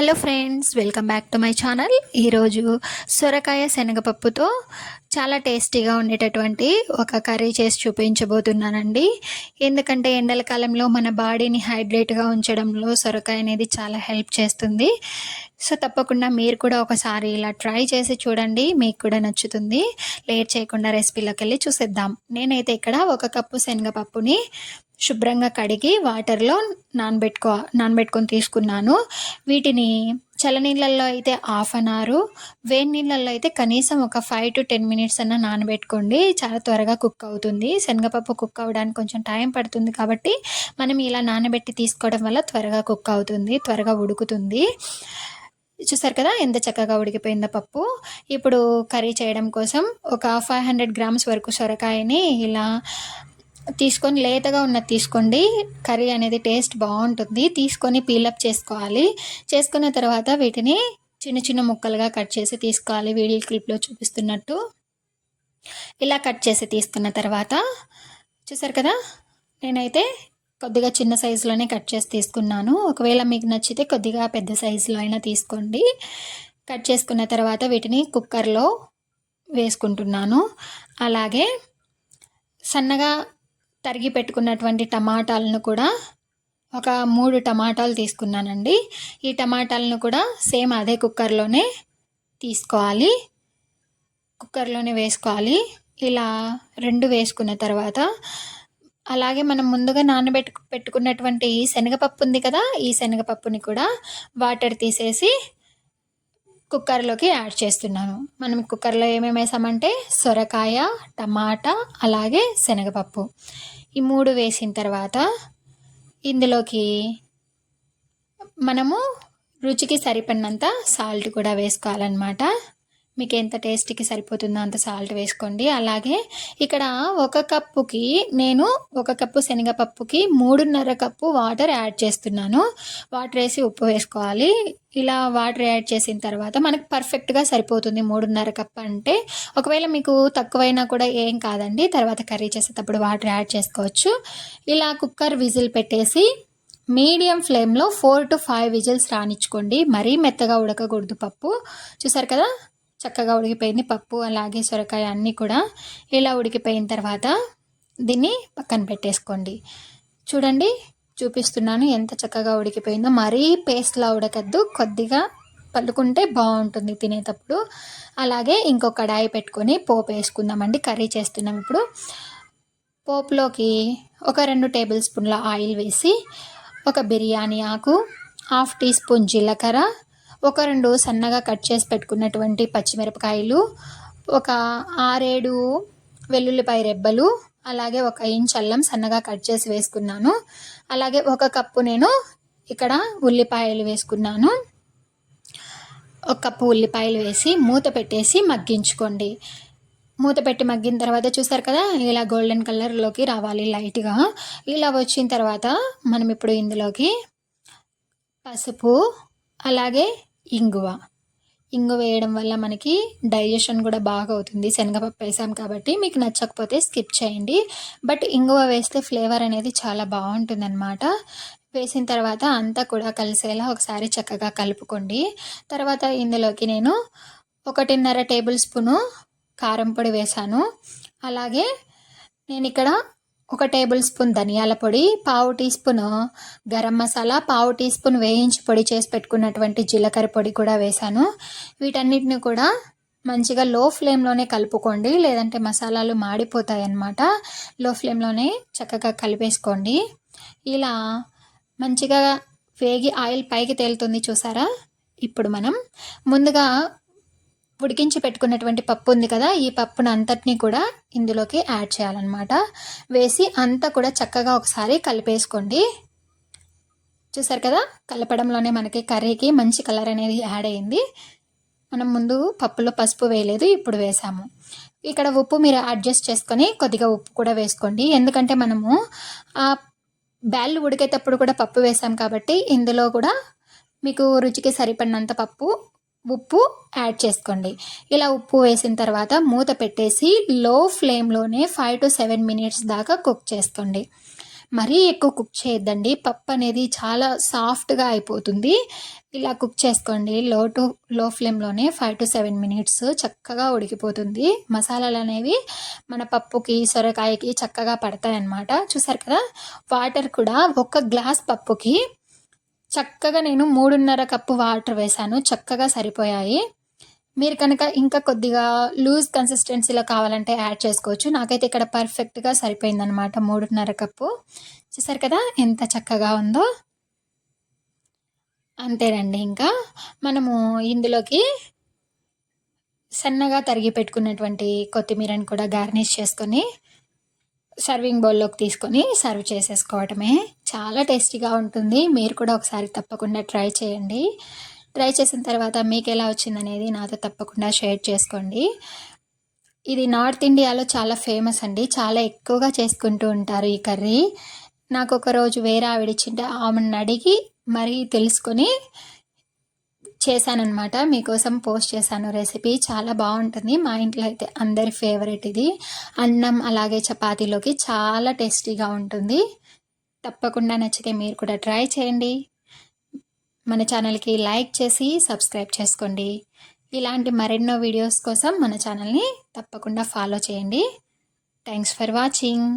Hello friends welcome back to my channel ఈరోజు సొరకాయ శనగపప్పుతో చాలా టేస్టీగా ఉండేటటువంటి ఒక కర్రీ చేసి చూపించబోతున్నానండి. ఎందుకంటే ఎండల కాలంలో మన బాడీని హైడ్రేట్గా ఉంచడంలో సొరకాయ అనేది చాలా హెల్ప్ చేస్తుంది. సో తప్పకుండా మీరు కూడా ఒకసారి ఇలా ట్రై చేసి చూడండి మీకు కూడా నచ్చుతుంది. లేట్ చేయకుండా రెసిపీలోకి వెళ్ళి చూసేద్దాం. నేనైతే ఇక్కడ ఒక కప్పు శనగపప్పుని శుభ్రంగా కడిగి వాటర్లో నానబెట్టుకో నానబెట్టుకొని తీసుకున్నాను. వీటిని చల్లనీళ్ళల్లో అయితే హాఫ్ అన్ అవర్ వేడి నీళ్ళల్లో అయితే కనీసం ఒక ఫైవ్ టు టెన్ మినిట్స్ అన్న నానబెట్టుకోండి. చాలా త్వరగా కుక్ అవుతుంది. శనగపప్పు కుక్ అవ్వడానికి కొంచెం టైం పడుతుంది కాబట్టి మనం ఇలా నానబెట్టి తీసుకోవడం వల్ల త్వరగా కుక్ అవుతుంది త్వరగా ఉడుకుతుంది. చూసారు కదా ఎంత చక్కగా ఉడికిపోయిందో పప్పు. ఇప్పుడు కర్రీ చేయడం కోసం ఒక ఫైవ్ హండ్రెడ్ గ్రామ్స్ వరకు సొరకాయని ఇలా తీసుకొని లేతగా ఉన్నది తీసుకోండి. కర్రీ అనేది టేస్ట్ బాగుంటుంది. తీసుకొని పీలప్ చేసుకోవాలి. చేసుకున్న తర్వాత వీటిని చిన్న చిన్న ముక్కలుగా కట్ చేసి తీసుకోవాలి. వీడియో క్లిప్లో చూపిస్తున్నట్టు. ఇలా కట్ చేసి తీసుకున్న తర్వాత చూసారు కదా? నేనైతే కొద్దిగా చిన్న సైజులోనే కట్ చేసి తీసుకున్నాను. ఒకవేళ మీకు నచ్చితే కొద్దిగా పెద్ద సైజులో అయినా తీసుకోండి. కట్ చేసుకున్న తర్వాత వీటిని కుక్కర్లో వేసుకుంటున్నాను. అలాగే సన్నగా తరిగి పెట్టుకున్నటువంటి టమాటాలను కూడా ఒక మూడు టమాటాలు తీసుకున్నానండి. ఈ టమాటాలను కూడా సేమ్ అదే కుక్కర్లోనే తీసుకోవాలి. కుక్కర్లోనే వేసుకోవాలి. ఇలా రెండు వేసుకున్న తర్వాత అలాగే మనం ముందుగా నానబెట్టు పెట్టుకున్నటువంటి శనగపప్పు ఉంది కదా ఈ శనగపప్పుని కూడా వాటర్ తీసేసి కుక్కర్లోకి యాడ్ చేస్తున్నాను. మనం కుక్కర్లో ఏమేమి వేసామంటే సొరకాయ టమాటా అలాగే శనగపప్పు. ఈ మూడు వేసిన తర్వాత ఇందులోకి మనము రుచికి సరిపడినంత సాల్ట్ కూడా వేసుకోవాలన్నమాట. మీకు ఎంత టేస్ట్కి సరిపోతుందో అంత సాల్ట్ వేసుకోండి. అలాగే ఇక్కడ ఒక కప్పుకి నేను ఒక కప్పు శనగపప్పుకి మూడున్నర కప్పు వాటర్ యాడ్ చేస్తున్నాను. వాటర్ వేసి ఉప్పు వేసుకోవాలి. ఇలా వాటర్ యాడ్ చేసిన తర్వాత మనకు పర్ఫెక్ట్గా సరిపోతుంది మూడున్నర కప్ అంటే. ఒకవేళ మీకు తక్కువైనా కూడా ఏం కాదండి. తర్వాత కర్రీ చేసేటప్పుడు వాటర్ యాడ్ చేసుకోవచ్చు. ఇలా కుక్కర్ విజిల్ పెట్టేసి మీడియం ఫ్లేమ్లో ఫోర్ టు ఫైవ్ విజిల్స్ రానిచ్చుకోండి. మరీ మెత్తగా ఉడకకూడదు పప్పు. చూసారు కదా? చక్కగా ఉడికిపోయింది. పప్పు అలాగే సొరకాయ అన్నీ కూడా ఇలా ఉడికిపోయిన తర్వాత దీన్ని పక్కన పెట్టేసుకోండి. చూడండి చూపిస్తున్నాను ఎంత చక్కగా ఉడికిపోయిందో. మరీ పేస్ట్లా ఉడకద్దు కొద్దిగా పలుకుంటే బాగుంటుంది తినేటప్పుడు. అలాగే ఇంకో కడాయి పెట్టుకొని పోపు వేసుకుందామండి కర్రీ చేస్తున్నాం ఇప్పుడు. పోపులోకి ఒక రెండు టేబుల్ స్పూన్ల ఆయిల్ వేసి ఒక బిర్యానీ ఆకు హాఫ్ టీ స్పూన్ జీలకర్ర ఒక రెండు సన్నగా కట్ చేసి పెట్టుకున్నటువంటి పచ్చిమిరపకాయలు ఒక ఆరేడు వెల్లుల్లిపాయ రెబ్బలు అలాగే ఒక ఇంచ్ అల్లం సన్నగా కట్ చేసి వేసుకున్నాను. అలాగే ఒక కప్పు నేను ఇక్కడ ఉల్లిపాయలు వేసుకున్నాను. ఒక కప్పు ఉల్లిపాయలు వేసి మూత పెట్టేసి మగ్గించుకోండి. మూత పెట్టి మగ్గిన తర్వాత చూసారు కదా ఇలా గోల్డెన్ కలర్లోకి రావాలి లైట్గా. ఇలా వచ్చిన తర్వాత మనం ఇప్పుడు ఇందులోకి పసుపు అలాగే ఇంగువ. ఇంగు వేయడం వల్ల మనకి డైజెషన్ కూడా బాగా అవుతుంది. శనగపప్పు వేసాం కాబట్టి మీకు నచ్చకపోతే స్కిప్ చేయండి. బట్ ఇంగువ వేస్తే ఫ్లేవర్ అనేది చాలా బాగుంటుంది అనమాట వేసిన తర్వాత అంతా కూడా కలిసేలా ఒకసారి చక్కగా కలుపుకోండి. తర్వాత ఇందులోకి నేను ఒకటిన్నర టేబుల్ స్పూను కారం పొడి వేశాను అలాగే నేను ఇక్కడ ఒక టేబుల్ స్పూన్ ధనియాల పొడి పావు టీ స్పూన్ గరం మసాలా పావు టీ స్పూన్ వేయించి పొడి చేసి పెట్టుకున్నటువంటి జీలకర్ర పొడి కూడా వేశాను. వీటన్నిటిని కూడా మంచిగా లో ఫ్లేమ్లోనే కలుపుకోండి. లేదంటే మసాలాలు మాడిపోతాయి అన్నమాట లో ఫ్లేమ్లోనే చక్కగా కలిపేసుకోండి. ఇలా మంచిగా వేగి ఆయిల్ పైకి తేలుతుంది చూసారా? ఇప్పుడు మనం ముందుగా ఉడికించి పెట్టుకున్నటువంటి పప్పు ఉంది కదా ఈ పప్పును అంతటినీ కూడా ఇందులోకి యాడ్ చేయాలన్నమాట. వేసి అంతా కూడా చక్కగా ఒకసారి కలిపేసుకోండి. చూసారు కదా కలపడంలోనే మనకి కర్రీకి మంచి కలర్ అనేది యాడ్ అయింది. మనం ముందు పప్పులో పసుపు వేయలేదు ఇప్పుడు వేసాము. ఇక్కడ ఉప్పు మీరు అడ్జస్ట్ చేసుకొని కొద్దిగా ఉప్పు కూడా వేసుకోండి. ఎందుకంటే మనము ఆ బ్యాళ్ళు ఉడికేటప్పుడు కూడా పప్పు వేసాం కాబట్టి ఇందులో కూడా మీకు రుచికి సరిపడినంత పప్పు ఉప్పు యాడ్ చేసుకోండి. ఇలా ఉప్పు వేసిన తర్వాత మూత పెట్టేసి లో ఫ్లేమ్లోనే ఫైవ్ టు సెవెన్ మినిట్స్ దాకా కుక్ చేసుకోండి. మరీ ఎక్కువ కుక్ చేయొద్దండి. పప్పు అనేది చాలా సాఫ్ట్గా అయిపోతుంది. ఇలా కుక్ చేసుకోండి. లో టు లో ఫ్లేమ్లోనే ఫైవ్ టు సెవెన్ మినిట్స్ చక్కగా ఉడికిపోతుంది. మసాలాలు అనేవి మన పప్పుకి సొరకాయకి చక్కగా పడతాయన్నమాట. చూసారు కదా? వాటర్ కూడా ఒక గ్లాస్ పప్పుకి చక్కగా నేను మూడున్నర కప్పు వాటర్ వేశాను. చక్కగా సరిపోయాయి. మీరు కనుక ఇంకా కొద్దిగా లూజ్ కన్సిస్టెన్సీలో కావాలంటే యాడ్ చేసుకోవచ్చు. నాకైతే ఇక్కడ పర్ఫెక్ట్గా సరిపోయిందనమాట మూడున్నర కప్పు. చూసారు కదా ఎంత చక్కగా ఉందో. అంతేనండి ఇంకా. మనము ఇందులోకి సన్నగా తరిగి పెట్టుకున్నటువంటి కొత్తిమీరని కూడా గార్నిష్ చేసుకొని సర్వింగ్ బౌల్లోకి తీసుకొని సర్వ్ చేసేసుకోవటమే. చాలా టేస్టీగా ఉంటుంది. మీరు కూడా ఒకసారి తప్పకుండా ట్రై చేయండి. ట్రై చేసిన తర్వాత మీకు ఎలా వచ్చిందనేది నాతో తప్పకుండా షేర్ చేసుకోండి. ఇది నార్త్ ఇండియాలో చాలా ఫేమస్ అండి. చాలా ఎక్కువగా చేసుకుంటూ ఉంటారు ఈ కర్రీ. నాకు ఒక రోజు వేరే ఆవిడిచ్చింటే ఆమెను అడిగి మరీ తెలుసుకొని చేశానమాట మీకోసం పోస్ట్ చేశాను. రెసిపీ చాలా బాగుంటుంది. మా ఇంట్లో అయితే అందరి ఫేవరెట్ ఇది. అన్నం అలాగే చపాతీలోకి చాలా టేస్టీగా ఉంటుంది. తప్పకుండా నచ్చితే మీరు కూడా ట్రై చేయండి. మన ఛానల్కి లైక్ చేసి సబ్స్క్రైబ్ చేసుకోండి. ఇలాంటి మరెన్నో వీడియోస్ కోసం మన ఛానల్ని తప్పకుండా ఫాలో చేయండి. Thanks for watching.